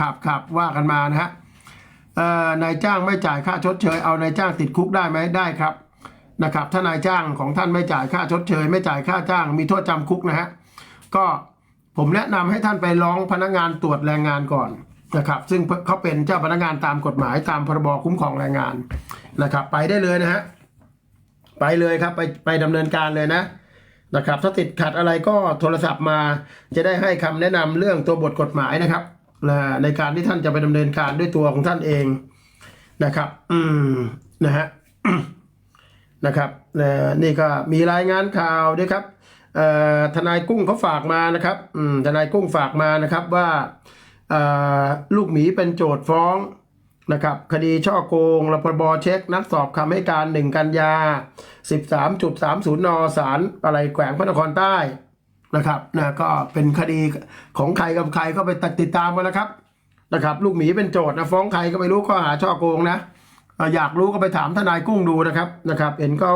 ครับครับว่ากันมานะฮะนายจ้างไม่จ่ายค่าชดเชย เอานายจ้างติดคุกได้ไหมได้ครับนะครับถ้านายจ้างของท่านไม่จ่ายค่าชดเชย ไม่จ่ายค่าจ้าง มีโทษจำคุกนะฮะก็ผมแนะนำให้ท่านไปร้องพนักงานตรวจแรงงานก่อนนะครับ ซึ่งเขาเป็นเจ้าพนักงานตามกฎหมายตามพรบคุ้มครองแรงงานนะครับ ไปได้เลยนะฮะไปเลยครับไปไปดำเนินการเลยนะนะครับ ถ้าติดขัดอะไรก็โทรศัพท์มาจะได้ให้คำแนะนำเรื่องตัวบทกฎหมายนะครับ นะในการที่ท่านจะไปดำเนินการด้วยตัวของท่านเองนะครับ อืมนะฮะนะครับนะนี่ก็มีรายงานข่าวด้วยครับทนายกุ้งเขาฝากมานะครับทนายกุ้งฝากมานะครับว่าลูกหมีเป็นโจทย์ฟ้องนะครับคดีช่อโกงรพบเช็ค นัดสอบคำให้การ 1 กันยา 13.30 น ศาลอะไรแขวงพระนครใต้ นะครับนะก็เป็นคดีของใครกับใครก็ไปติดตามกันนะครับนะครับ ลูกหมีเป็นโจทย์นะฟ้องใครก็ไม่รู้ข้อหาช่อโกงนะอยากรู้ก็ไปถามทนายกุ้งดูนะครับนะครับ เห็นเขา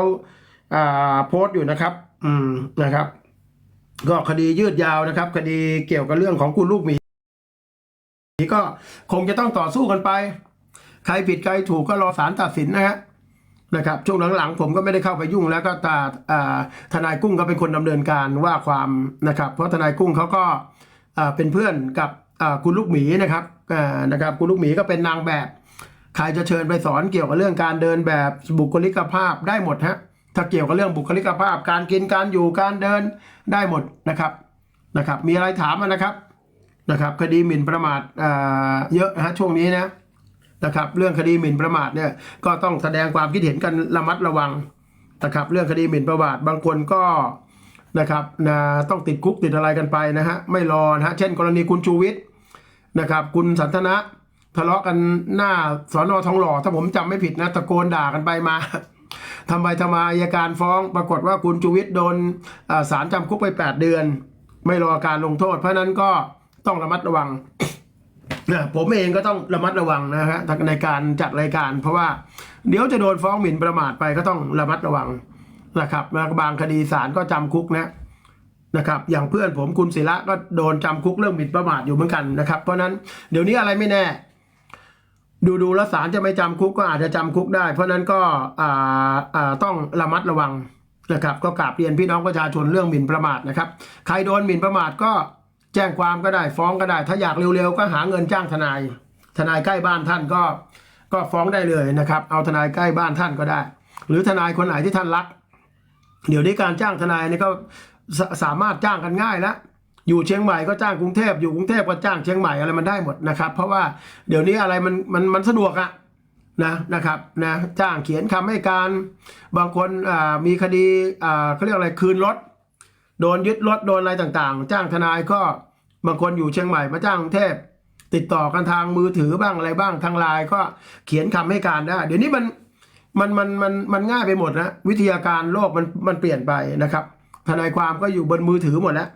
อ่าโพสต์อยู่นะครับ อืมนะครับ ก็คดียืดยาวนะครับ คดีเกี่ยวกับเรื่องของคุณลูกหมีก็คงจะต้องต่อสู้กันไป ใครผิดใครถูกก็รอศาลตัดสินนะฮะ นะครับช่วงหลังๆผมก็ไม่ได้เข้าไปยุ่งแล้วก็ตาทนายกุ้งก็เป็นคนดำเนินการว่าความนะครับ เพราะทนายกุ้งเขาก็เป็นเพื่อนกับคุณลูกหมีนะครับนะครับคุณลูกหมีก็เป็นนางแบบใครจะเชิญไปสอนเกี่ยวกับเรื่องการเดินแบบบุคลิกภาพได้หมดฮะถ้าเกี่ยวกับเรื่องบุคลิกภาพ การกินการอยู่การเดินได้หมดนะครับนะครับ มีอะไรถามมานะครับนะครับ คดีหมิ่นประมาทเยอะนะฮะช่วงนี้นะ นะครับเรื่องคดีหมิ่นประมาทเนี่ยก็ต้องแสดงความคิดเห็นกันระมัดระวังนะครับเรื่องคดีหมิ่นประมาทบางคนก็นะครับนะต้องติดคุกติดอะไรกันไปนะฮะไม่รอนะฮะเช่น กรณีคุณชูวิทย์นะครับคุณสันทนะทะเลาะกันหน้าสอนอทองหล่อถ้าผมจำไม่ผิดนะตะโกนด่ากันไปมาทำไมทำไมอายการฟ้อง ปรากฏว่าคุณชูวิทย์โดนอ่าศาลจำคุกไป 8 เดือน ไม่รอการลงโทษ เพราะนั้นก็ต้องระมัดระวัง นะผมเองก็ต้องระมัดระวังนะฮะในการจัดรายการ เพราะว่าเดี๋ยวจะโดนฟ้องหมิ่นประมาทไปก็ต้องระมัดระวังนะครับแล้วบางคดีศาลก็จำคุกนะนะครับ อย่างเพื่อนผมคุณศิระก็โดนจำคุกเรื่องหมิ่นประมาทอยู่เหมือนกันนะครับ เพราะนั้นเดี๋ยวนี้อะไรไม่แน่ ดูดูแล้วศาลจะไม่จำคุกก็อาจจะจำคุกได้ เพราะนั้นก็ต้องระมัดระวังนะครับ ก็กราบเรียนพี่น้องประชาชนเรื่องหมิ่นประมาทนะครับ ใครโดนหมิ่นประมาทก็ แจ้งความก็ได้ฟ้องก็ได้ ถ้าอยากเร็วๆ ก็หาเงินจ้างทนาย ทนายใกล้บ้านท่านก็ก็ฟ้องได้เลยนะครับ เอาทนายใกล้บ้านท่านก็ได้ หรือทนายคนไหนที่ท่านรัก เดี๋ยวนี้การจ้างทนายนี่ก็สสามารถจ้างกันง่ายแล้วอยู่เชียงใหม่ก็จ้างกรุงเทพอยู่กรุงเทพก็จ้างเชียงใหม่อะไรมันได้หมดนะครับ เพราะว่าเดี๋ยวนี้อะไรมันมันมันสะดวกอะนะนะครับนะจ้างเขียนคำให้การบางคนมีคดีอ่าเขาเรียกอะไรคืนรถ โดนยึดรถโดนอะไรต่างๆ จ้างทนายก็บางคนอยู่เชียงใหม่มาจ้างกรุงเทพติดต่อกันทางมือถือบ้างอะไรบ้างทางไลน์ก็เขียนคำให้การได้ เดี๋ยวนี้มันมันมันมันมันง่ายไปหมดนะวิทยาการโลกมันมันเปลี่ยนไปนะครับ ทนายความก็อยู่บนมือถือหมดแล้ว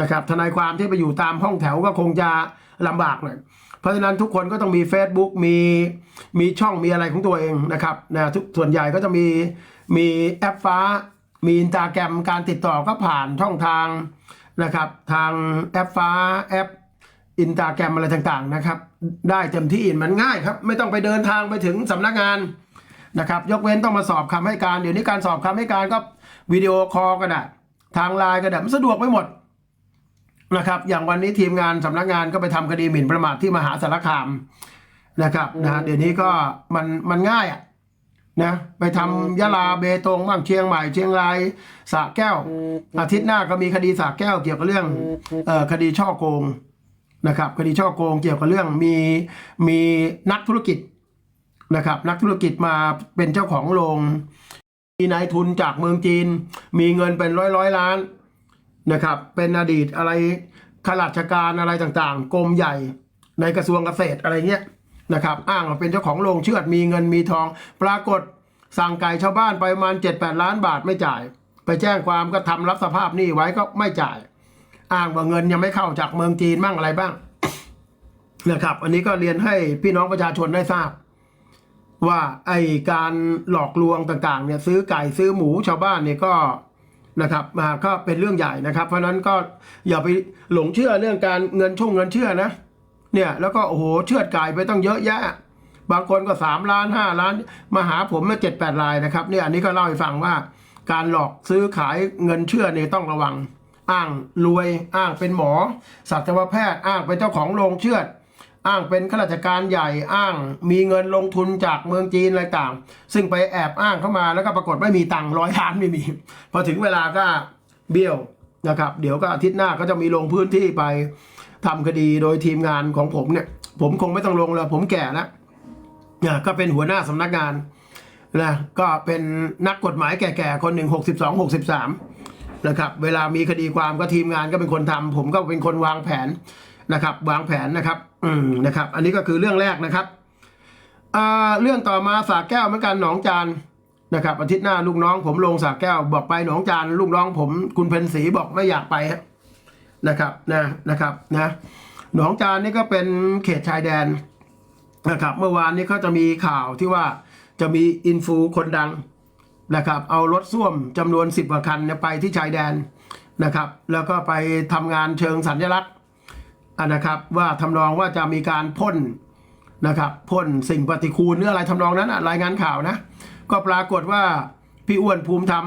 นะครับ ทนายความที่ไปอยู่ตามห้องแถวก็คงจะลำบากหน่อยเพราะฉะนั้นทุกคนก็ต้องมี Facebook มีมีช่องมีอะไรของตัวเองนะครับนะทุกส่วนใหญ่ก็จะมีมีแอปฟ้า มีอินตาแกรมการติดต่อก็ผ่านช่องทางนะครับ ทางแอปฟ้าแอปอินตาแกรมอะไรต่างๆนะครับ ได้เต็มที่มันง่ายครับ ไม่ต้องไปเดินทางไปถึงสำนักงานนะครับ ยกเว้นต้องมาสอบคำให้การ เดี๋ยวนี้การสอบคำให้การก็วิดีโอคอลก็ได้ทางไลน์ก็ได้มันสะดวกไปหมดนะครับ อย่างวันนี้ทีมงานสำนักงานก็ไปทำคดีหมิ่นประมาทที่มหาสารคามนะครับนะเดี๋ยวนี้ก็มันมันง่ายอะ นะไปทำยะลาเบตงบ้างเชียงใหม่เชียงรายสระแก้ว อาทิตย์หน้าก็มีคดีสระแก้วเกี่ยวกับเรื่องเอ่อคดีช่อโกงนะครับ คดีช่อโกงเกี่ยวกับเรื่องมีมีนักธุรกิจนะครับ นักธุรกิจมาเป็นเจ้าของโรงมีนายทุนจากเมืองจีน มีเงินเป็นร้อยร้อยล้านนะครับ เป็นอดีตอะไรข้าราชการอะไรต่างๆกรมใหญ่ในกระทรวงเกษตรอะไรเงี้ย นะครับอ้างว่าเป็นเจ้าของโรงเชือดมีเงินมีทอง ปรากฏสั่งไก่ชาวบ้านไปประมาณ 7-8 ล้านบาทไม่จ่าย ไปแจ้งความก็ทำรับสภาพหนี้ไว้ก็ไม่จ่าย อ้างว่าเงินยังไม่เข้าจากเมืองจีนมั่งอะไรบ้างนะครับ อันนี้ก็เรียนให้พี่น้องประชาชนได้ทราบ ว่าไอการหลอกลวงต่างๆเนี่ยซื้อไก่ซื้อหมูชาวบ้านเนี่ยก็นะครับมาก็เป็นเรื่องใหญ่นะครับ เพราะนั้นก็อย่าไปหลงเชื่อเรื่องการเงินช่งเงินเชื่อนะ เนี่ยแล้วก็โอ้โหเชือดไก่ไปต้องเยอะแยะ บางคนก็สามล้านห้าล้าน มาหาผมมาเจ็ดแปดรายนะครับเนี่ยอันนี้ก็เล่าให้ฟังว่าการหลอกซื้อขายเงินเชื่อเนี่ยต้องระวัง อ้างรวยอ้างเป็นหมอสัตวแพทย์อ้างเป็นเจ้าของโรงเชือด อ้างเป็นข้าราชการใหญ่อ้างมีเงินลงทุนจากเมืองจีนอะไรต่าง ซึ่งไปแอบอ้างเข้ามาแล้วก็ปรากฏไม่มีตังค์ร้อยล้านไม่มี พอถึงเวลาก็เบี้ยวนะครับ เดี๋ยวก็อาทิตย์หน้าก็จะมีลงพื้นที่ไป ทำคดีโดยทีมงานของผมเนี่ย ผมคงไม่ต้องลงแล้ว ผมแก่แล้วเนี่ยก็เป็นหัวหน้าสำนักงานนะก็เป็นนักกฎหมายแก่ๆคนหนึ่งหกสิบสองหกสิบสามนะครับ เวลามีคดีความก็ทีมงานก็เป็นคนทำผมก็เป็นคนวางแผนนะครับ วางแผนนะครับ อืมนะครับ อันนี้ก็คือเรื่องแรกนะครับอ่าเรื่องต่อมาสาแก้วเหมือนกันหนองจานนะครับอาทิตย์หน้าลูกน้อง ผมลงสาแก้วบอกไปหนองจานลูกน้องผมคุณเพนศรีบอกไม่อยากไปฮะ นะครับนะนะครับนะหนองจานนี่ก็เป็นเขตชายแดนนะครับเมื่อวานนี้เขาจะมีข่าวที่ว่าจะมีอินฟูคนดังนะครับเอารถส้วมจำนวน 10กว่าคันไปที่ชายแดนนะครับ แล้วก็ไปทำงานเชิงสัญลักษณ์อนะครับ ว่าทำนองว่าจะมีการพ่นนะครับพ่นสิ่งปฏิคูลหรืออะไรทำนองนั้นรายงานข่าวนะ ก็ปรากฏว่าพี่อ้วนภูมิธรรม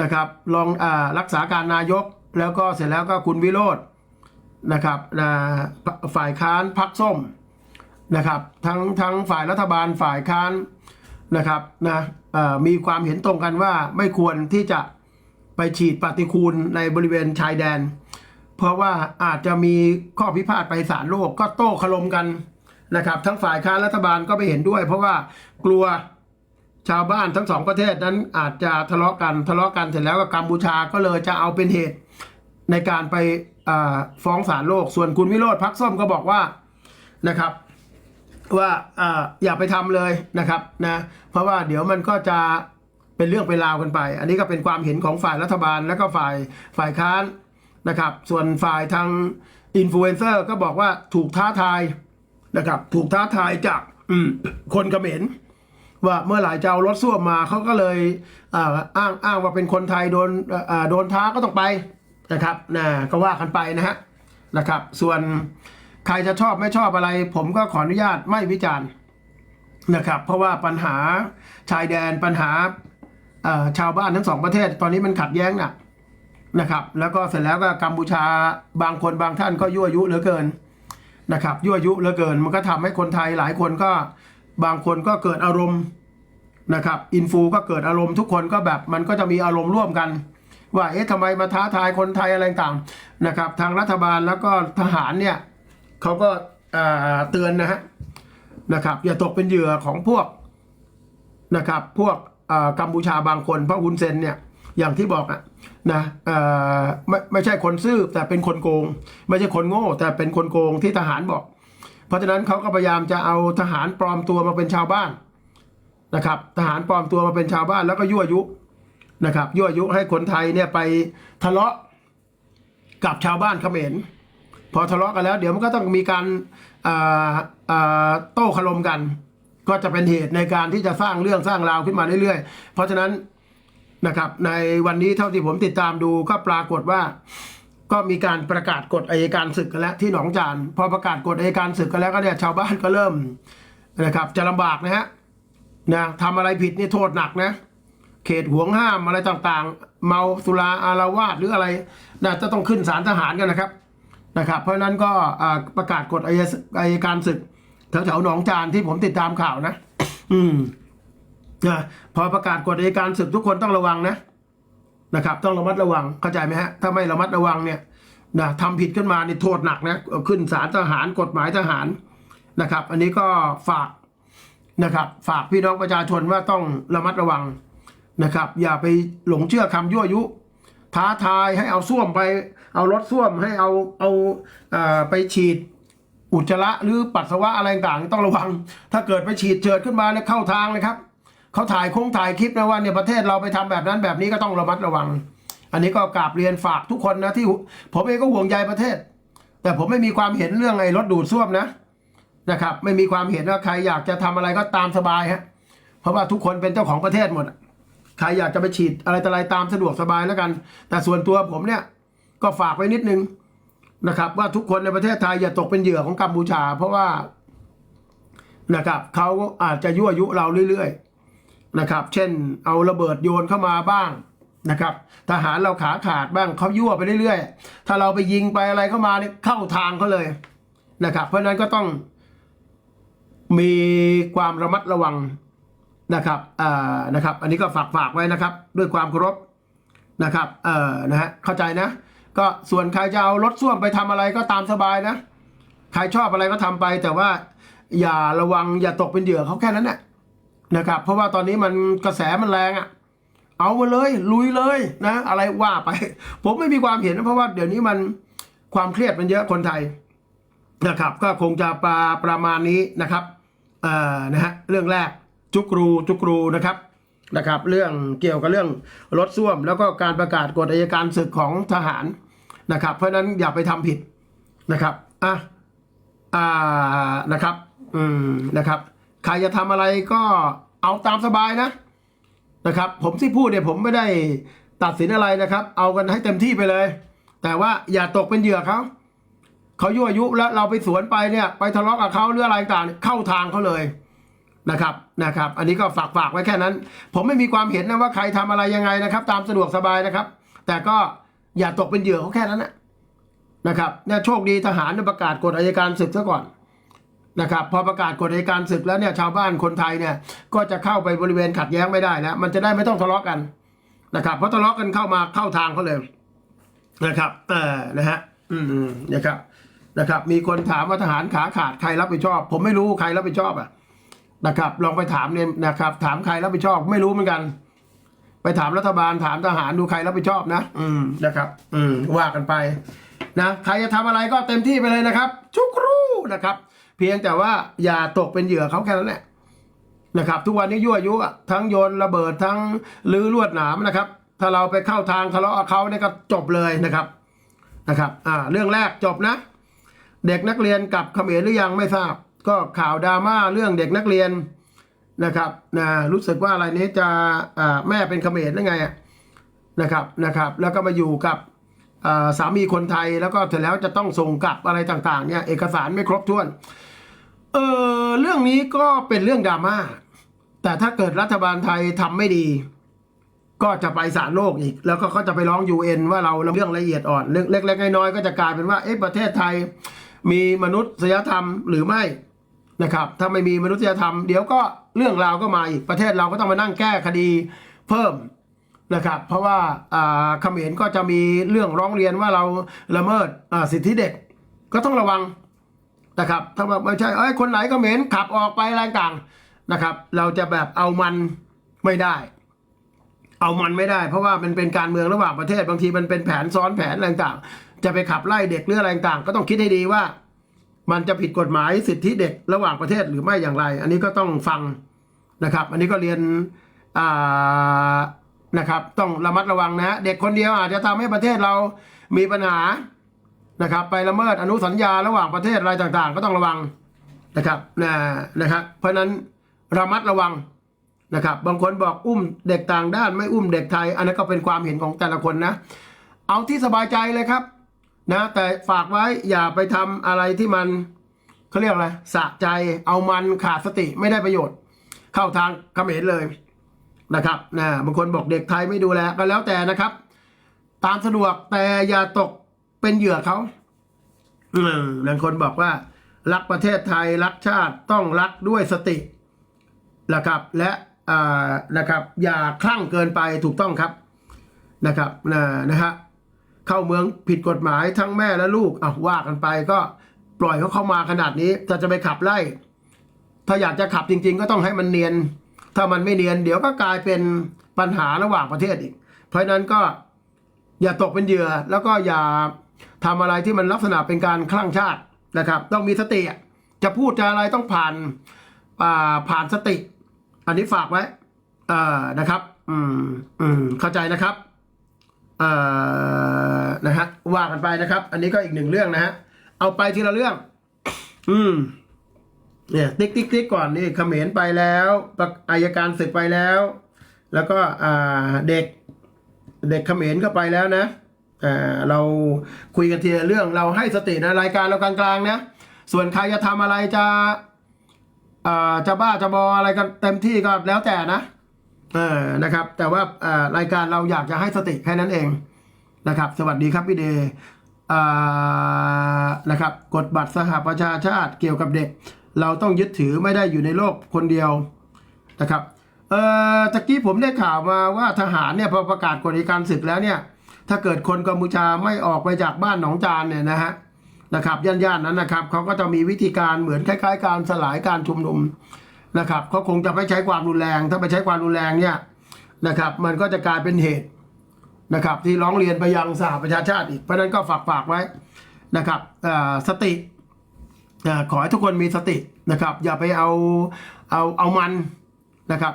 นะครับรองอรักษาการนายก แล้วก็เสร็จแล้วก็คุณวิโรธนะครับฝ่ายค้านพักส้มนะครับทั้งทั้งฝ่ายรัฐบาลฝ่ายค้านนะครับนะมีความเห็นตรงกันว่าไม่ควรที่จะไปฉีดปฏิคูลในบริเวณชายแดน เพราะว่าอาจจะมีข้อพิพาทไปศาลโลกก็โต้คลมกันนะครับ ทั้งฝ่ายค้านรัฐบาลก็ไม่เห็นด้วย เพราะว่ากลัวชาวบ้านทั้งสองประเทศนั้นอาจจะทะเลาะกันทะเลาะกันเสร็จแล้วก็กัมพูชาก็เลยจะเอาเป็นเหตุ ในการไปฟ้องศาลโลก ส่วนคุณวิโรธพักส้มก็บอกว่านะครับว่าออย่าไปทำเลยนะครับนะเพราะว่าเดี๋ยวมันก็จะเป็นเรื่องเป็นราวกันไป อันนี้ก็เป็นความเห็นของฝ่ายรัฐบาลแล้วก็ฝ่ายฝ่ายค้านนะครับ ส่วนฝ่ายทางอินฟลูเอนเซอร์ก็บอกว่าถูกท้าทายนะครับ ถูกท้าทายจากคนเขมรว่าเมื่อไหร่จะเอารถส้วมมาเขาก็เลยอ้างอ้างว่าเป็นคนไทยโดนโดนท้าก็ต้องไป นะครับนะก็ว่ากันไปนะฮะนะครับ ส่วนใครจะชอบไม่ชอบอะไร ผมก็ขออนุญาตไม่วิจารณ์นะครับ เพราะว่าปัญหาชายแดนปัญหาชาวบ้านทั้งสองประเทศ ตอนนี้มันขัดแย้งหนักนะครับ แล้วก็เสร็จแล้วก็กัมพูชาบางคนบางท่านก็ยั่วยุเหลือเกินนะครับ ยั่วยุเหลือเกิน มันก็ทำให้คนไทยหลายคนก็บางคนก็เกิดอารมณ์นะครับอินฟูก็เกิดอารมณ์ทุกคนก็แบบมันก็จะมีอารมณ์ร่วมกัน ว่าเอ๊ะทำไมมาท้าทายคนไทยอะไรต่างนะครับ ทางรัฐบาลแล้วก็ทหารเนี่ยเขาก็เตือนนะฮะนะครับ อย่าตกเป็นเหยื่อของพวกนะครับ พวกกัมพูชาบางคนเพราะฮุนเซนเนี่ยอย่างที่บอกอะนะไม่ไม่ใช่คนซื่อแต่เป็นคนโกง ไม่ใช่คนโง่ แต่เป็นคนโกงที่ทหารบอก เพราะฉะนั้นเขาก็พยายามจะเอาทหารปลอมตัวมาเป็นชาวบ้านนะครับ ทหารปลอมตัวมาเป็นชาวบ้านแล้วก็ยั่วยุ นะครับยั่วยุให้คนไทยเนี่ยไปทะเลาะกับชาวบ้านเขมรพอทะเลาะกันแล้ว เดี๋ยวมันก็ต้องมีการโต้คารมกัน ก็จะเป็นเหตุในการที่จะสร้างเรื่องสร้างราวขึ้นมาเรื่อยๆ เพราะฉะนั้นนะครับในวันนี้เท่าที่ผมติดตามดูก็ปรากฏว่าก็มีการประกาศกฎอายการศึกกันแล้วที่หนองจานพอประกาศกฎอายการศึกกันแล้วก็เนี่ยชาวบ้านก็เริ่มนะครับจะลำบากนะฮะนะทำอะไรผิดนี่โทษหนักนะ เขตห่วงห้ามอะไรต่างๆ เมาสุราอารวาสหรืออะไรน่าจะต้องขึ้นศาลทหารกันนะครับนะครับ เพราะนั้นก็ประกาศกฎอายการศึกแถวๆหนองจานที่ผมติดตามข่าวนะ อืมนะพอประกาศกฎอายการศึกทุกคนต้องระวังนะนะครับ ต้องระมัดระวังเข้าใจไหมฮะถ้าไม่ระมัดระวังเนี่ยนะทำผิดขึ้นมานี่โทษหนักนะขึ้นศาลทหารกฎหมายทหารนะครับ อันนี้ก็ฝากนะครับ ฝากพี่น้องประชาชนว่าต้องระมัดระวัง นะครับ อย่าไปหลงเชื่อคำยั่วยุ ท้าทายให้เอาส้วมไป เอารถส้วมให้เอาเอาเอ่อไปฉีดอุจจาระหรือปัสสาวะอะไรต่างต้องระวัง ถ้าเกิดไปฉีดเจิดขึ้นมาเนี่ยเข้าทางเลยครับเขาถ่ายคงถ่ายคลิปนะว่าเนี่ยประเทศเราไปทำแบบนั้นแบบนี้ก็ต้องระมัดระวัง อันนี้ก็กราบเรียนฝากทุกคนนะที่ผมเองก็ห่วงใยประเทศ แต่ผมไม่มีความเห็นเรื่องไอ้รถดูดซ่วมนะนะครับ ไม่มีความเห็นว่าใครอยากจะทำอะไรก็ตามสบายฮะเพราะว่าทุกคนเป็นเจ้าของประเทศหมด ครอยากจะไปฉีดอะไรต่ออะไรตามสะดวกสบายแล้วกัน แต่ส่วนตัวผมเนี่ยก็ฝากไว้นิดนึงนะครับ ว่าทุกคนในประเทศไทยอย่าตกเป็นเหยื่อของกัมพูชา เพราะว่านะครับเขาอาจจะยั่วยุเราเรื่อยๆนะครับ เช่น เอาระเบิดโยนเข้ามาบ้างนะครับทหารเราขาขาดบ้างเขายั่วไปเรื่อยๆ ถ้าเราไปยิงไปอะไรเข้ามาเนี่ยเข้าทางเขาเลยนะครับ เพราะฉะนั้นก็ต้องมีความระมัดระวัง นะครับอ่านะครับ อันนี้ก็ฝากฝากไว้นะครับ ด้วยความเคารพนะครับเอ่อนะฮะเข้าใจนะ ก็ส่วนใครจะเอารถส้วมไปทำอะไรก็ตามสบายนะ ใครชอบอะไรก็ทำไป แต่ว่าอย่าระวังอย่าตกเป็นเหยื่อเขาแค่นั้นแหละนะครับ เพราะว่าตอนนี้มันกระแสมันแรงอะ่ะเอามาเลย ลุยเลยนะ อะไรว่าไป ผมไม่มีความเห็นนะเพราะว่าเดี๋ยวนี้มันความเครียดมันเยอะคนไทยนะครับ ก็คงจะปราประมาณนี้นะครับเอ่อนะฮะเรื่องแรก จุกรูจุกรูนะครับนะครับ เรื่องเกี่ยวกับเรื่องรถส้วม แล้วก็การประกาศกฎอัยการศึกของทหารนะครับ เพราะฉะนั้นอย่าไปทำผิดนะครับอะอ่านะครับอืมนะครับใครจะทำอะไรก็เอาตามสบายนะนะครับ ผมที่พูดเนี่ยผมไม่ได้ตัดสินอะไรนะครับ เอากันให้เต็มที่ไปเลย แต่ว่าอย่าตกเป็นเหยื่อเขาเขายั่วยุแล้วเราไปสวนไปเนี่ย ไปทะเลาะกับเขาหรืออะไรต่างเข้าทางเขาเลย นะครับนะครับ อันนี้ก็ฝากฝากไว้แค่นั้น ผมไม่มีความเห็นนะว่าใครทำอะไรยังไงนะครับ ตามสะดวกสบายนะครับ แต่ก็อย่าตกเป็นเหยื่อเขาแค่นั้นนะนะครับเนี่ยโชคดีทหารประกาศกฎอัยการศึกซะก่อนนะครับพอประกาศกฎอัยการศึกแล้วเนี่ยชาวบ้านคนไทยเนี่ยก็จะเข้าไปบริเวณขัดแย้งไม่ได้แล้วมันจะได้ไม่ต้องทะเลาะกันนะครับเพราะทะเลาะกันเข้ามาเข้าทางเขาเลยนะครับเออนะฮะอืมอืมนะครับนะครับ มีคนถามว่าทหารขาขาดใครรับผิดชอบ ผมไม่รู้ใครรับผิดชอบอะ นะครับลองไปถามเนี่ยนะครับ ถามใครรับผิดชอบไม่รู้เหมือนกัน ไปถามรัฐบาลถามทหารดูใครรับผิดชอบนะ อืมนะครับ อืมว่ากันไปนะใครจะทำอะไรก็เต็มที่ไปเลยนะครับ ชุกรู้นะครับ เพียงแต่ว่าอย่าตกเป็นเหยื่อเขาแค่นั้นแหละนะครับ ทุกวันนี้ยั่วยุอะทั้งโยนระเบิดทั้งลื้อลวดหนามนะครับ ถ้าเราไปเข้าทางทะเลาะกับเขาเนี่ยก็จบเลยนะครับนะครับ อ่า เรื่องแรกจบนะ เด็กนักเรียนกลับเขมรหรือยังไม่ทราบ ก็ข่าวดราม่าเรื่องเด็กนักเรียนนะครับนะรู้สึกว่าอะไรนี้จะแม่เป็นเขมรหรือไงนะครับนะครับ แล้วก็มาอยู่กับสามีคนไทยแล้วก็เสร็จแล้วจะต้องส่งกลับอะไรต่างๆเนี่ยเอกสารไม่ครบถ้วนเออเรื่องนี้ก็เป็นเรื่องดราม่าแต่ถ้าเกิดรัฐบาลไทยทำไม่ดี ก็จะไปศาลโลกอีก แล้วก็เขาจะไปร้องยูเอ็นว่าเราเรื่องละเอียดอ่อนเรื่องเล็กๆน้อยๆก็จะกลายเป็นว่าเอ๊ะประเทศไทย มีมนุษยธรรมหรือไม่ นะครับ ถ้าไม่มีมนุษยธรรมเดี๋ยวก็เรื่องราวก็มาอีกประเทศเราก็ต้องมานั่งแก้คดีเพิ่มนะครับ เพราะว่าเขมรก็จะมีเรื่องร้องเรียนว่าเราละเมิดสิทธิเด็กก็ต้องระวังนะครับ ถ้าแบบไม่ใช่เอ้ยคนไหนเขมรขับออกไปอะไรต่างนะครับ เราจะแบบเอามันไม่ได้ เอามันไม่ได้ เพราะว่ามันเป็นการเมืองระหว่างประเทศบางทีมันเป็นแผนซ้อนแผนอะไรต่างจะไปขับไล่เด็กหรืออะไรต่างก็ต้องคิดให้ดีว่า มันจะผิดกฎหมายสิทธิเด็กระหว่างประเทศหรือไม่อย่างไร อันนี้ก็ต้องฟังนะครับ อันนี้ก็เรียนนะครับต้องระมัดระวังนะฮะเด็กคนเดียวอาจจะทำให้ประเทศเรามีปัญหานะครับไปละเมิดอนุสัญญาระหว่างประเทศอะไรต่างๆ ก็ต้องระวังนะครับนะนะครับเพราะนั้นระมัดระวังนะครับ บางคนบอกอุ้มเด็กต่างด้าน ไม่อุ้มเด็กไทย อันนั้นก็เป็นความเห็นของแต่ละคนนะ เอาที่สบายใจเลยครับ นะ แต่ฝากไว้อย่าไปทำอะไรที่มันเขาเรียกอะไรสะใจเอามันขาดสติไม่ได้ประโยชน์ เข้าทางเขมรเลยนะครับนะบางคนบอกเด็กไทยไม่ดูแลก็แล้วแต่นะครับ ตามสะดวกแต่อย่าตกเป็นเหยื่อเขาบางคนบอกว่า รักประเทศไทยรักชาติต้องรักด้วยสตินะครับ และอ่านะครับ อย่าคลั่งเกินไปถูกต้องครับนะครับนะนะฮะ เข้าเมืองผิดกฎหมายทั้งแม่และลูกอะว่ากันไปก็ปล่อยเขาเข้ามาขนาดนี้จะจะไปขับไล่ ถ้าอยากจะขับจริง ๆ ก็ต้องให้มันเนียน ถ้ามันไม่เนียน เดี๋ยวก็กลายเป็นปัญหาระหว่างประเทศอีก เพราะนั้นก็อย่าตกเป็นเหยื่อแล้วก็อย่าทำอะไรที่มันลักษณะเป็นการคลั่งชาตินะครับ ต้องมีสติจะพูดจะอะไรต้องผ่านอ่าผ่านสติ อันนี้ฝากไว้อ่านะครับ อืมอืมเข้าใจนะครับ นะฮะว่ากันไปนะครับ อันนี้ก็อีกหนึ่งเรื่องนะฮะเอาไปทีละเรื่อง อืมเนี่ยติ๊กติ๊กติ๊กก่อนนี่เขมรไปแล้วปอายการศึกไปแล้ว แล้วก็เด็ก เด็กเขมรก็ไปแล้วนะเอ่เราคุยกันทีละเรื่องเราให้สตินะรายการเรากลางๆนะส่วนใครจะทำอะไรจะจะบ้าจะบออะไรกันเต็มที่ก็แล้วแต่นะ เออนะครับ แต่ว่ารายการเราอยากจะให้สติแค่นั้นเองนะครับ สวัสดีครับพี่เดย์นะครับกฎบัตรสหประชาชาติเกี่ยวกับเด็ก เราต้องยึดถือไม่ได้อยู่ในโลกคนเดียวนะครับเอ่อตะกี้ผมได้ข่าวมาว่าทหารเนี่ยพอประกาศกฎการศึกแล้วเนี่ย ถ้าเกิดคนกัมพูชาไม่ออกไปจากบ้านหนองจานเนี่ยนะฮะนะครับย่านๆนั้นนะครับเขาก็จะมีวิธีการเหมือนคล้าย ๆ การสลายการชุมนุม นะครับเขาคงจะไม่ใช้ความรุนแรง ถ้าไปใช้ความรุนแรงเนี่ยนะครับมันก็จะกลายเป็นเหตุนะครับที่ร้องเรียนไปยังสหประชาชาติอีกเพราะนั้นก็ฝากฝากไว้นะครับสติขอให้ทุกคนมีสตินะครับอย่าไปเอาเอาเอามันนะครับ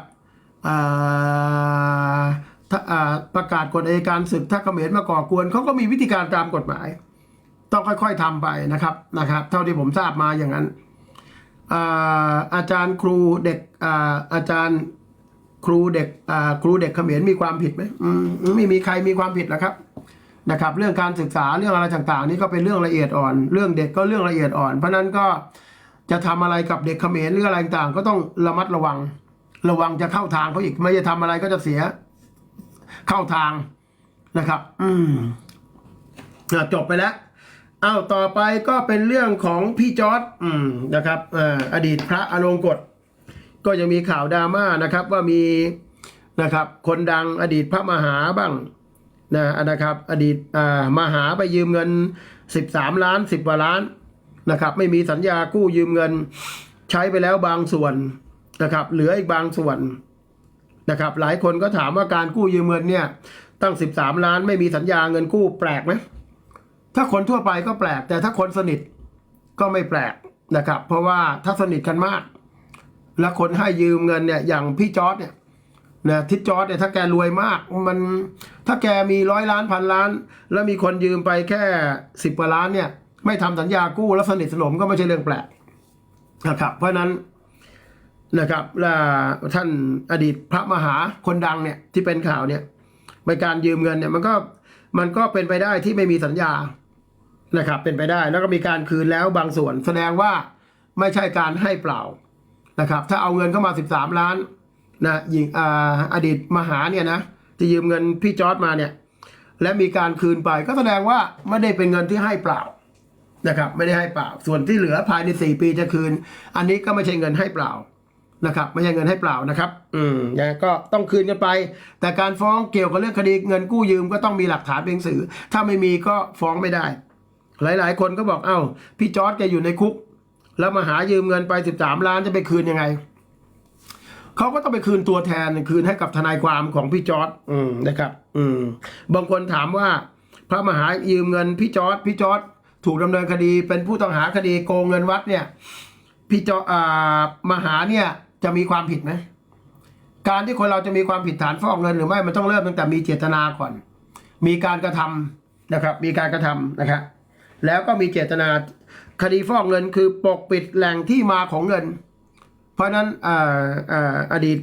ประกาศกฎอัยการศึกถ้าเขมรมาก่อกวนเขาก็มีวิธีการตามกฎหมาย ต้องค่อยๆทำไปนะครับนะครับ เท่าที่ผมทราบมาอย่างนั้น อาอาจารย์ครูเด็กอาอาจารย์ครูเด็กครูเด็กเขมรมีความผิดไหมมไม่มีใครมีความผิดหรอกครับนะครับ เรื่องการศึกษาเรื่องอะไรต่างๆ นี่ก็เป็นเรื่องละเอียดอ่อน เรื่องเด็กก็เรื่องละเอียดอ่อน เพราะนั้นก็จะทำอะไรกับเด็กเขมรหรืออะไรต่างๆ ก็ต้องระมัดระวัง ระวังจะเข้าทางเขาอีกไม่จะทำอะไรก็จะเสีย เข้าทางนะครับ อืมจบไปแล้ว อ้าวต่อไปก็เป็นเรื่องของพี่จอร์ดนะครับออดีตพระอลงกฎก็ยังมีข่าวดราม่านะครับว่ามีนะครับคนดังอดีตพระมหาบ้างนะนะครับอดีตมหาไปยืมเงิน 13 ล้าน 10กว่าล้านนะครับไม่มีสัญญากู้ยืมเงินใช้ไปแล้วบางส่วนนะครับเหลืออีกบางส่วนนะครับหลายคนก็ถามว่าการกู้ยืมเงินเนี่ยตั้ง 13 ล้านไม่มีสัญญาเงินกู้แปลกไหม ถ้าคนทั่วไปก็แปลก แต่ถ้าคนสนิทก็ไม่แปลกนะครับ เพราะว่าถ้าสนิทกันมาก และคนให้ยืมเงินเนี่ยอย่างพี่จอร์ดเนี่ยนะทิศจอร์ดเนี่ยถ้าแกรวยมาก มันถ้าแกมีร้อยล้านพันล้าน แล้วมีคนยืมไปแค่สิบกว่าล้านเนี่ย ไม่ทำสัญญากู้แล้วสนิทสนมก็ไม่ใช่เรื่องแปลกนะครับ เพราะฉะนั้นนะครับและท่านอดีตพระมหาคนดังเนี่ยที่เป็นข่าวเนี่ยในการยืมเงินเนี่ยมันก็มันก็เป็นไปได้ที่ไม่มีสัญญา นะครับเป็นไปได้แล้วก็มีการคืนแล้วบางส่วน แสดงว่าไม่ใช่การให้เปล่านะครับ ถ้าเอาเงินเข้ามา 13 ล้านนะหญิงอ่าอดีตมหาเนี่ยนะที่ยืมเงินพี่จอร์ดมาเนี่ย และมีการคืนไปก็แสดงว่าไม่ได้เป็นเงินที่ให้เปล่านะครับ ไม่ได้ให้เปล่า ส่วนที่เหลือภายในสี่ปีจะคืน อันนี้ก็ไม่ใช่เงินให้เปล่านะครับ ไม่ใช่เงินให้เปล่านะครับ อืมนะก็ต้องคืนกันไป แต่การฟ้องเกี่ยวกับเรื่องคดีเงินกู้ยืมก็ต้องมีหลักฐานเป็นสือถ้าไม่มีก็ฟ้องไม่ได้ หลาย ๆ คนก็บอกเอ้า พี่จอร์ดแกอยู่ในคุก แล้วมาหายืมเงินไปสิบสามล้านจะไปคืนยังไงเขาก็ต้องไปคืนตัวแทนคืนให้กับทนายความของพี่จอร์ดนะครับ อืม บางคนถามว่า พระมหายืมเงินพี่จอร์ดพี่จอร์ดถูกดำเนินคดีเป็นผู้ต้องหาคดีโกงเงินวัดเนี่ย พี่จออ่ามหาเนี่ยจะมีความผิดไหมการที่คนเราจะมีความผิดฐานฟอกเงินหรือไม่มันต้องเริ่มตั้งแต่มีเจตนาก่อน มีการกระทำนะครับ มีการกระทำนะครับ แล้วก็มีเจตนาคดีฟอกเงินคือปกปิดแหล่งที่มาของเงิน เพราะนั้นออดีต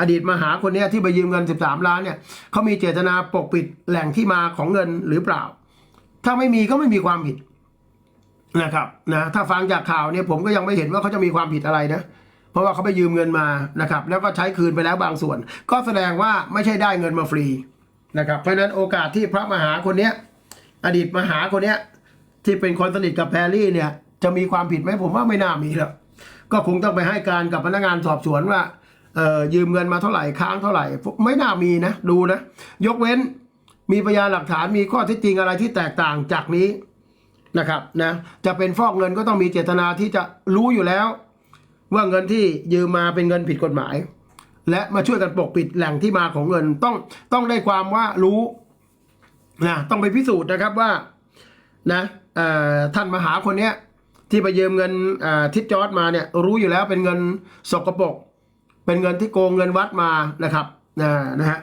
อดีตมหาคนนี้ที่ไปยืมเงิน 13 ล้านเนี่ยเขามีเจตนาปกปิดแหล่งที่มาของเงินหรือเปล่า ถ้าไม่มีก็ไม่มีความผิดนะครับนะถ้าฟังจากข่าวเนี่ยผมก็ยังไม่เห็นว่าเขาจะมีความผิดอะไรนะ เพราะว่าเขาไปยืมเงินมานะครับ แล้วก็ใช้คืนไปแล้วบางส่วน ก็แสดงว่าไม่ใช่ได้เงินมาฟรีนะครับ เพราะฉะนั้นโอกาสที่พระมหาคนเนี้ย อดีตมหาคนเนี้ย ที่เป็นคนสนิทกับแพรรี่เนี่ย จะมีความผิดไหมผมว่าไม่น่ามีหรอกก็คงต้องไปให้การกับพนักงานสอบสวนว่าเอ่อยืมเงินมาเท่าไหร่ค้างเท่าไหร่ ไม่น่ามีนะ ดูนะ ยกเว้นมีพยานหลักฐานมีข้อเท็จจริงอะไรที่แตกต่างจากนี้นะครับนะจะเป็นฟอกเงินก็ต้องมีเจตนาที่จะรู้อยู่แล้ว ว่าเงินที่ยืมมาเป็นเงินผิดกฎหมาย และมาช่วยกันปกปิดแหล่งที่มาของเงินต้องต้องได้ความว่ารู้นะต้องไปพิสูจน์นะครับว่านะ ท่านมหาคนเนี้ยที่ไปยืมเงินทิศจอร์ดมาเนี่ยรู้อยู่แล้วเป็นเงินสกปรกเป็นเงินที่โกงเงินวัดมานะครับนะนะฮะ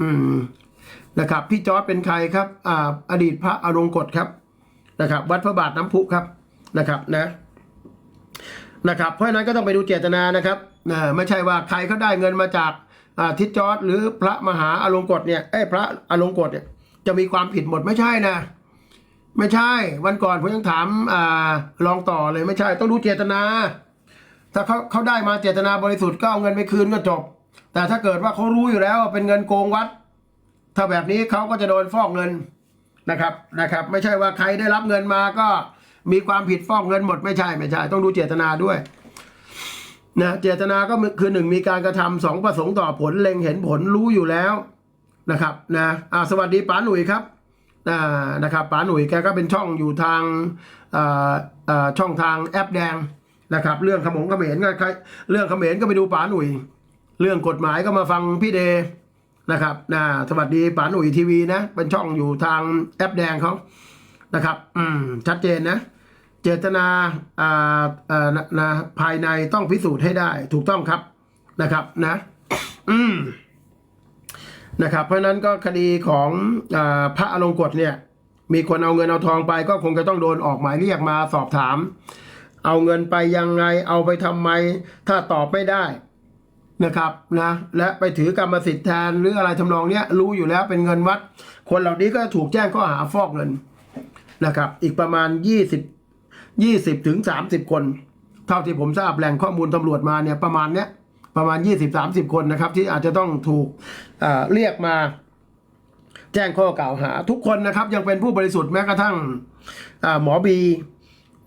อืมนะครับ พี่จอร์ดเป็นใครครับอ่าอดีตพระอรงกฎครับนะครับ วัดพระบาทน้ำพุครับนะครับนะนะครับ เพราะฉะนั้นก็ต้องไปดูเจตนานะครับนะไม่ใช่ว่าใครเขาได้เงินมาจากทิศจอร์ดหรือพระมหาอรงกฎเนี่ยเอ้พระอรงกฎเนี่ยจะมีความผิดหมดไม่ใช่นะ ไม่ใช่ วันก่อนผมยังถามอ่าลองต่อเลยไม่ใช่ ต้องดูเจตนา ถ้าเขาเขาได้มาเจตนาบริสุทธิ์ก็เอาเงินไปคืนก็จบ แต่ถ้าเกิดว่าเขารู้อยู่แล้วว่าเป็นเงินโกงวัด ถ้าแบบนี้เขาก็จะโดนฟอกเงินนะครับนะครับ ไม่ใช่ว่าใครได้รับเงินมาก็มีความผิดฟอกเงินหมดไม่ใช่ไม่ใช่ ต้องดูเจตนาด้วยนะเจตนาก็คือหนึ่งมีการกระทำสองประสงค์ต่อผลเล็งเห็นผลรู้อยู่แล้วนะครับนะอ่าสวัสดีป๋าหนุ่ยครับ นะครับป๋าหนุ่ยแกก็เป็นช่องอยู่ทางช่องทางแอปแดงนะครับ เรื่องขมงขมรก็เรื่องขมรก็ไปดูป๋าหนุ่ย เรื่องกฎหมายก็มาฟังพี่เดนะครับนะสวัสดีป๋าหนุ่ยทีวีนะเป็นช่องอยู่ทางแอปแดงเขานะครับ อืมชัดเจนนะ เจตนาอ่าอ่านะภายในต้องพิสูจน์ให้ได้ ถูกต้องครับนะครับนะ อืม นะครับ เพราะนั้นก็คดีของอพระอลงกฎเนี่ยมีคนเอาเงินเอาทองไป ก็คงจะต้องโดนออกหมายเรียกมาสอบถาม เอาเงินไปยังไงเอาไปทำไม ถ้าตอบไม่ได้นะครับนะและไปถือกรรมสิทธิ์แทนหรืออะไรทำนองเนี้ยรู้อยู่แล้วเป็นเงินวัด คนเหล่านี้ก็ถูกแจ้งข้อหาฟอกเงินนะครับ อีกประมาณ 20 20ถึง30 คน เท่าที่ผมทราบแหล่งข้อมูลตำรวจมาเนี่ยประมาณเนี้ย ประมาณ 20-30 คนนะครับ ที่อาจจะต้องถูกเรียกมาแจ้งข้อกล่าวหา ทุกคนนะครับยังเป็นผู้บริสุทธิ์แม้กระทั่งหมอบี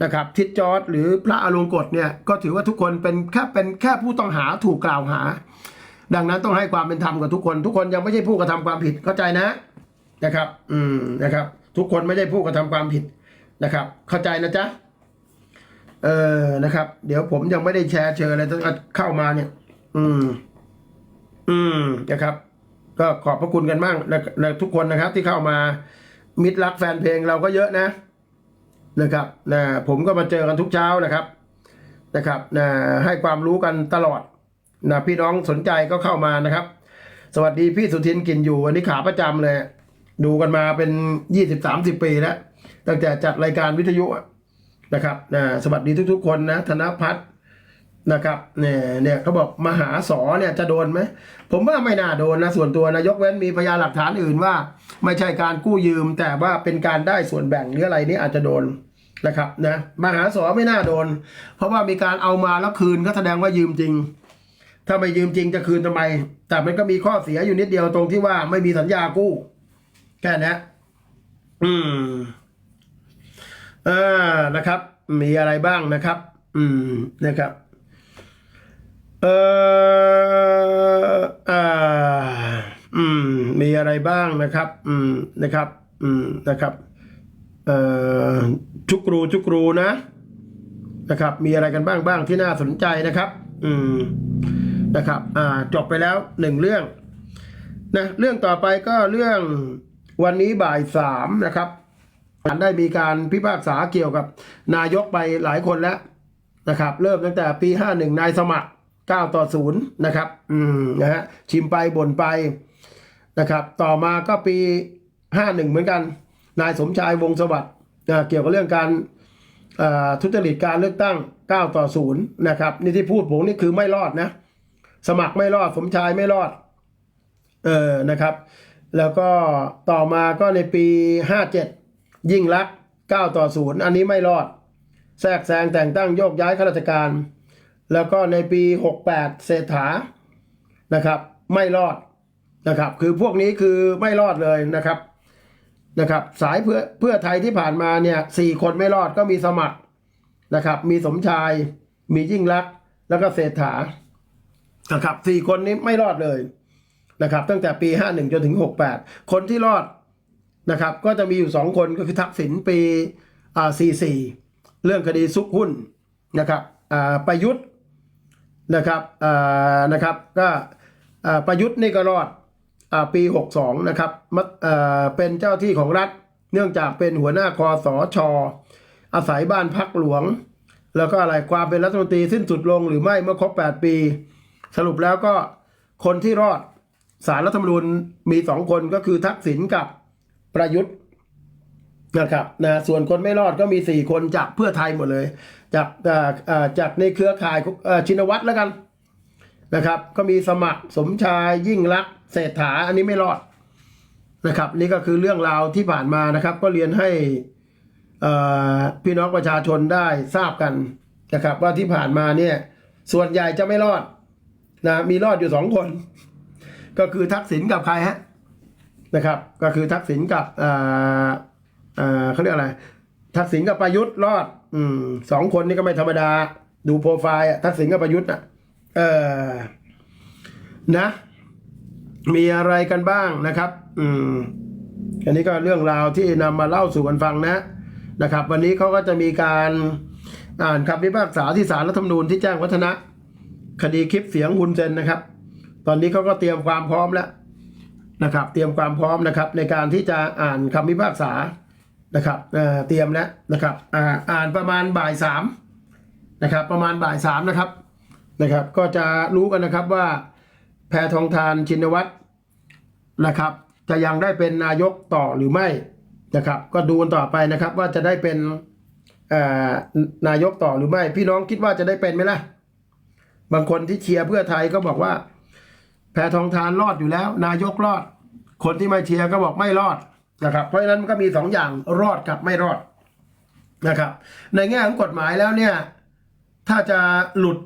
นะครับทิดจอร์ดหรือพระอลงกฎเนี่ยก็ถือว่าทุกคนเป็นแค่เป็นแค่ผู้ต้องหาถูกกล่าวหา ดังนั้นต้องให้ความเป็นธรรมกับทุกคน ทุกคนยังไม่ใช่ผู้กระทำความผิดเข้าใจนะนะครับ อืมนะครับ ทุกคนไม่ใช่ผู้กระทำความผิดนะครับ เข้าใจนะจ๊ะเออนะครับ เดี๋ยวผมยังไม่ได้แชร์เชิญอะไรตั้งแต่เข้ามาเนี่ย อืม อืมนะครับ ก็ขอบพระคุณกันบ้างและและทุกคนนะครับ ที่เข้ามา มิตรรักแฟนเพลงเราก็เยอะนะ นะครับนะผมก็มาเจอกันทุกเช้านะครับ นะครับนะให้ความรู้กันตลอดนะพี่น้องสนใจก็เข้ามานะครับ สวัสดีพี่สุทินกินอยู่อันนี้ขาประจำเลย ดูกันมาเป็นยี่สิบสามสิบปีแล้วตั้งแต่จัดรายการวิทยุนะครับนะสวัสดีทุก ๆ คนนะธนพัฒน์ นะครับเนี่ยเนี่ยเขาบอกมหาสอเนี่ยจะโดนไหมผมว่าไม่น่าโดนนะส่วนตัวนะยกเว้นมีพยานหลักฐานอื่นว่า ไม่ใช่การกู้ยืม แต่ว่าเป็นการได้ส่วนแบ่งหรืออะไรนี่อาจจะโดนนะครับนะมหาสอไม่น่าโดน เพราะว่ามีการเอามาแล้วคืนก็แสดงว่ายืมจริง ถ้าไม่ยืมจริงจะคืนทำไม แต่มันก็มีข้อเสียอยู่นิดเดียวตรงที่ว่าไม่มีสัญญากู้แค่นี้อืมเออนะครับ มีอะไรบ้างนะครับ อืมนะครับ เอออ่าอืม มีอะไรบ้างนะครับ อืมนะครับ อืมนะครับเอ่อชุกรูชุกรูนะ นะครับ มีอะไรกันบ้างบ้างที่น่าสนใจนะครับ อืมนะครับ อ่าจบไปแล้วหนึ่งเรื่องนะเรื่องต่อไปก็เรื่องวันนี้บ่ายสามนะครับศาลได้มีการพิพากษาเกี่ยวกับนายกไปหลายคนแล้วนะครับ เริ่มตั้งแต่ปีห้าหนึ่งนายสมัคร เก้าต่อศูนย์นะครับ อืมนะฮะชิมไปบ่นไปนะครับ ต่อมาก็ปีห้าหนึ่งเหมือนกัน นายสมชายวงสวัสดิ์เกี่ยวกับเรื่องการทุจริตการเลือกตั้งเก้าต่อศูนย์นะครับ นี่ที่พูดผมนี่คือไม่รอดนะ สมัครไม่รอดสมชายไม่รอด เออนะครับ แล้วก็ต่อมาก็ในปีห้าเจ็ดยิ่งลักษณ์เก้าต่อศูนย์อันนี้ไม่รอด แทรกแซงแต่งตั้งโยกย้ายข้าราชการ แล้วก็ในปีหกแปดเศรษฐานะครับ ไม่รอดนะครับ คือพวกนี้คือไม่รอดเลยนะครับนะครับ สายเพื่อเพื่อไทยที่ผ่านมาเนี่ยสี่คนไม่รอดก็มีสมัครนะครับ มีสมชาย มียิ่งลักแล้วก็เศรษฐานะครับสี่คนนี้ไม่รอดเลยนะครับ ตั้งแต่ปีห้าหนึ่งจนถึงหกแปดคนที่รอดนะครับ ก็จะมีอยู่สองคนก็คือทักษิณปีอ่าสี่สี่เรื่องคดีซุกหุ้นนะครับอ่าประยุทธ์ นะครับนะครับก็ประยุทธ์นี่ก็รอดอปีหกสองนะครับเป็นเจ้าที่ของรัฐ เนื่องจากเป็นหัวหน้าคอสอชออาศัยบ้านพักหลวง แล้วก็อะไรความเป็นรัฐมนตรีสิ้นสุดลงหรือไม่เมื่อครบ 8 ปี สรุปแล้วก็คนที่รอดสารรัฐธรรมนูญมีสองคนก็คือทักษิณกับประยุทธ์ นะครับนะส่วนคนไม่รอดก็มีสี่คนจากเพื่อไทยหมดเลย จากจากในเครือข่ายชินวัตรแล้วกันนะครับ ก็มีสมัครสมชายยิ่งรักเศรษฐาอันนี้ไม่รอดนะครับ นี่ก็คือเรื่องราวที่ผ่านมานะครับ ก็เรียนให้พี่น้องประชาชนได้ทราบกันนะครับ ว่าที่ผ่านมาเนี่ยส่วนใหญ่จะไม่รอดนะมีรอดอยู่สองคน ก็คือทักษิณกับใครฮะนะครับ ก็คือทักษิณกับอ่อเอ่อเขาเรียกอะไรทักษิณกับประยุทธ์รอด อืมสองคนนี้ก็ไม่ธรรมดา ดูโปรไฟล์อะทักษิณกับประยุทธ์อะ เออนะ มีอะไรกันบ้างนะครับ อืม อันนี้ก็เรื่องราวที่นำมาเล่าสู่กันฟังนะนะครับ วันนี้เขาก็จะมีการอ่านคำพิพากษาที่ศาลรัฐธรรมนูญที่แจ้งวัฒนะ คดีคลิปเสียงฮุนเซนนะครับ ตอนนี้เขาก็เตรียมความพร้อมแล้วนะครับ เตรียมความพร้อมนะครับ ในการที่จะอ่านคำพิพากษา นะครับเตรียมแล้วนะครับอ่านประมาณบ่ายสามนะครับประมาณบ่ายสามนะครับนะครับ ก็จะรู้กันนะครับว่าแพทองทานชินวัตรนะครับ จะยังได้เป็นนายกต่อหรือไม่นะครับ ก็ดูกันต่อไปนะครับว่าจะได้เป็นนายกต่อหรือไม่ พี่น้องคิดว่าจะได้เป็นไหมล่ะ บางคนที่เชียร์เพื่อไทยก็บอกว่า แพทองทานรอดอยู่แล้ว นายกรอด คนที่ไม่เชียร์ก็บอกไม่รอด นะครับ เพราะฉะนั้นมันก็มีสองอย่างรอดกับไม่รอดนะครับ ในแง่ของกฎหมายแล้วเนี่ย ถ้าจะหลุด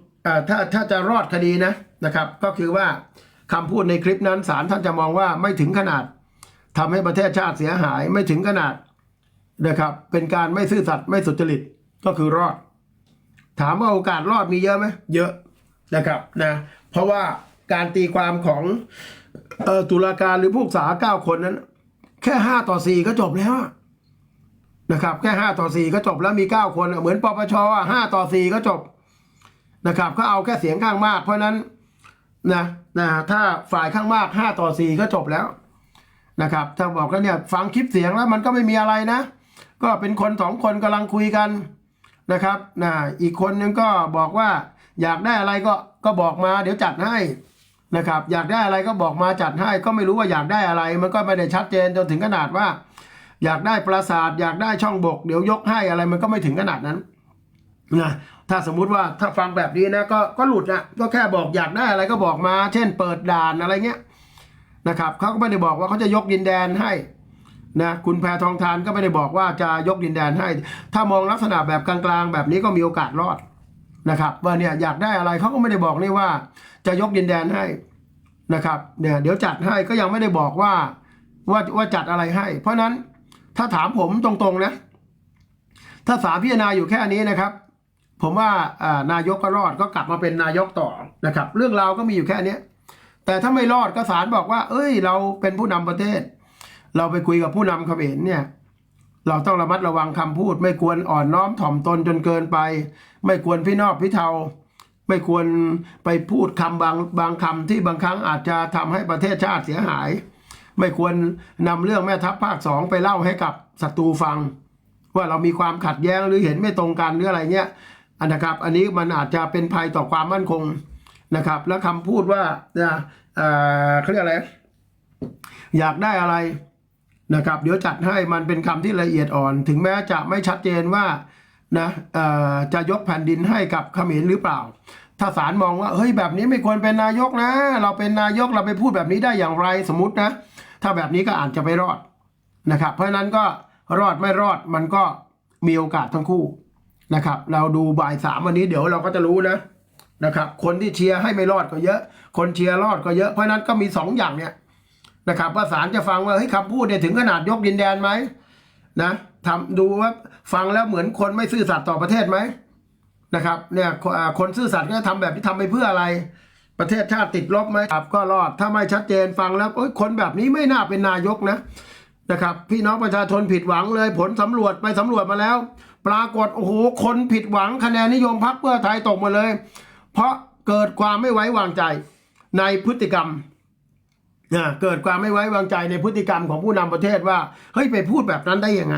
ถ้าถ้าจะรอดคดีนะนะครับ ก็คือว่าคำพูดในคลิปนั้นศาลท่านจะมองว่าไม่ถึงขนาดทำให้ประเทศชาติเสียหายไม่ถึงขนาดนะครับ เป็นการไม่ซื่อสัตย์ไม่สุจริตก็คือรอด ถามว่าโอกาสรอดมีเยอะไหมเยอะนะครับนะเพราะว่าการตีความของออตุลาการหรือผู้พิพากษาเก้าคนนั้น แค่ห้าต่อสี่ก็จบแล้วนะครับ แค่ห้าต่อสี่ก็จบแล้วมีเก้าคน เหมือนปปชห้าต่อสี่ก็จบนะครับ ก็เอาแค่เสียงข้างมาก เพราะนั้นนะนะถ้าฝ่ายข้างมากห้าต่อสี่ก็จบแล้วนะครับ ถ้าบอกแล้วเนี่ยฟังคลิปเสียงแล้วมันก็ไม่มีอะไรนะ ก็เป็นคนสองคนกำลังคุยกันนะครับนะอีกคนนึงก็บอกว่าอยากได้อะไรก็ก็บอกมาเดี๋ยวจัดให้ นะครับ อยากได้อะไรก็บอกมาจัดให้ก็ไม่รู้ว่าอยากได้อะไร มันก็ไม่ได้ชัดเจนจนถึงขนาดว่า อยากได้ปราสาทอยากได้ช่องบก เดี๋ยวยกให้อะไรมันก็ไม่ถึงขนาดนั้นนะถ้าสมมุติว่าถ้าฟังแบบนี้นะก็ก็หลุดนะก็แค่บอกอยากได้อะไรก็บอกมา เช่น เปิดด่านอะไรเงี้ยนะครับเขาก็ไม่ได้บอกว่าเขาจะยกดินแดนให้นะคุณแพทองทานก็ไม่ได้บอกว่าจะยกดินแดนให้ ถ้ามองลักษณะแบบกลางๆ แบบนี้ก็มีโอกาสรอด นะครับ ว่าเนี่ยอยากได้อะไรเขาก็ไม่ได้บอกนี่ว่า จะยกดินแดนให้นะครับเนี่ยเดี๋ยวจัดให้ก็ยังไม่ได้บอกว่าว่าว่าจัดอะไรให้ เพราะนั้นถ้าถามผมตรงๆนะถ้าศาพิจารณาอยู่แค่นี้นะครับ ผมว่านายกก็รอดก็กลับมาเป็นนายกต่อนะครับ เรื่องราวก็มีอยู่แค่นี้แต่ถ้าไม่รอดก็ศาลบอกว่า เอ้ย เราเป็นผู้นำประเทศ เราไปคุยกับผู้นำเขมรเนี่ย เราต้องระมัดระวังคำพูด ไม่ควรอ่อนน้อมถ่อมตนจนเกินไป ไม่ควรพี่นอกพี่เทา ไม่ควรไปพูดคำบางบางคำที่บางครั้งอาจจะทำให้ประเทศชาติเสียหาย ไม่ควรนำเรื่องแม่ทัพภาคสองไปเล่าให้กับศัตรูฟัง ว่าเรามีความขัดแย้งหรือเห็นไม่ตรงกันหรืออะไรเงี้ยอันนะครับ อันนี้มันอาจจะเป็นภัยต่อความมั่นคงนะครับ แล้วคำพูดว่านะเอ่อเขาเรียกอะไร อยากได้อะไร นะครับเดี๋ยวจัดให้มันเป็นคำที่ละเอียดอ่อน ถึงแม้จะไม่ชัดเจนว่านะจะยกแผ่นดินให้กับเขมรหรือเปล่า ถ้าศาลมองว่าเฮ้ยแบบนี้ไม่ควรเป็นนายกนะ เราเป็นนายกเราไปพูดแบบนี้ได้อย่างไรสมมตินะถ้าแบบนี้ก็อาจจะไม่รอดนะครับ เพราะนั้นก็รอดไม่รอดมันก็มีโอกาสทั้งคู่นะครับ เราดูบ่ายสามวันนี้เดี๋ยวเราก็จะรู้นะนะครับ คนที่เชียร์ให้ไม่รอดก็เยอะ คนเชียร์รอดก็เยอะเพราะฉะนั้นก็มีสองอย่างเนี่ย นะครับว่าศาลจะฟังว่าเฮ้ยคำพูดเนี่ยถึงขนาดยกดินแดนไหมนะทำดูว่าฟังแล้วเหมือนคนไม่ซื่อสัตย์ต่อประเทศไหมนะครับเนี่ยคนซื่อสัตย์ก็ทำแบบที่ทำไปเพื่ออะไร ประเทศชาติติดลบไหมครับก็รอดถ้าไม่ชัดเจนฟังแล้วเอ้ยคนแบบนี้ไม่น่าเป็นนายกนะนะครับพี่น้องประชาชนผิดหวังเลยผลสำรวจไปสำรวจมาแล้ว ปรากฏโอ้โหคนผิดหวังคะแนนนิยมพรรคเพื่อไทยตกหมาเลย เพราะเกิดความไม่ไว้วางใจในพฤติกรรม เกิดความไม่ไว้วางใจในพฤติกรรมของผู้นำประเทศว่าเฮ้ยไปพูดแบบนั้นได้ยังไง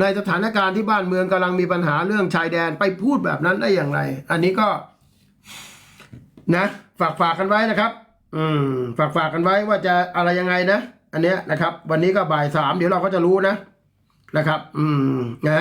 ในสถานการณ์ที่บ้านเมืองกำลังมีปัญหาเรื่องชายแดนไปพูดแบบนั้นได้อย่างไร อันนี้ก็ นะฝากฝากกันไว้นะครับ อืม ฝากฝากกันไว้ว่าจะอะไรยังไงนะอันเนี้ยนะครับ วันนี้ก็บ่ายสามเดี๋ยวเราก็จะรู้นะนะครับ อืมนะ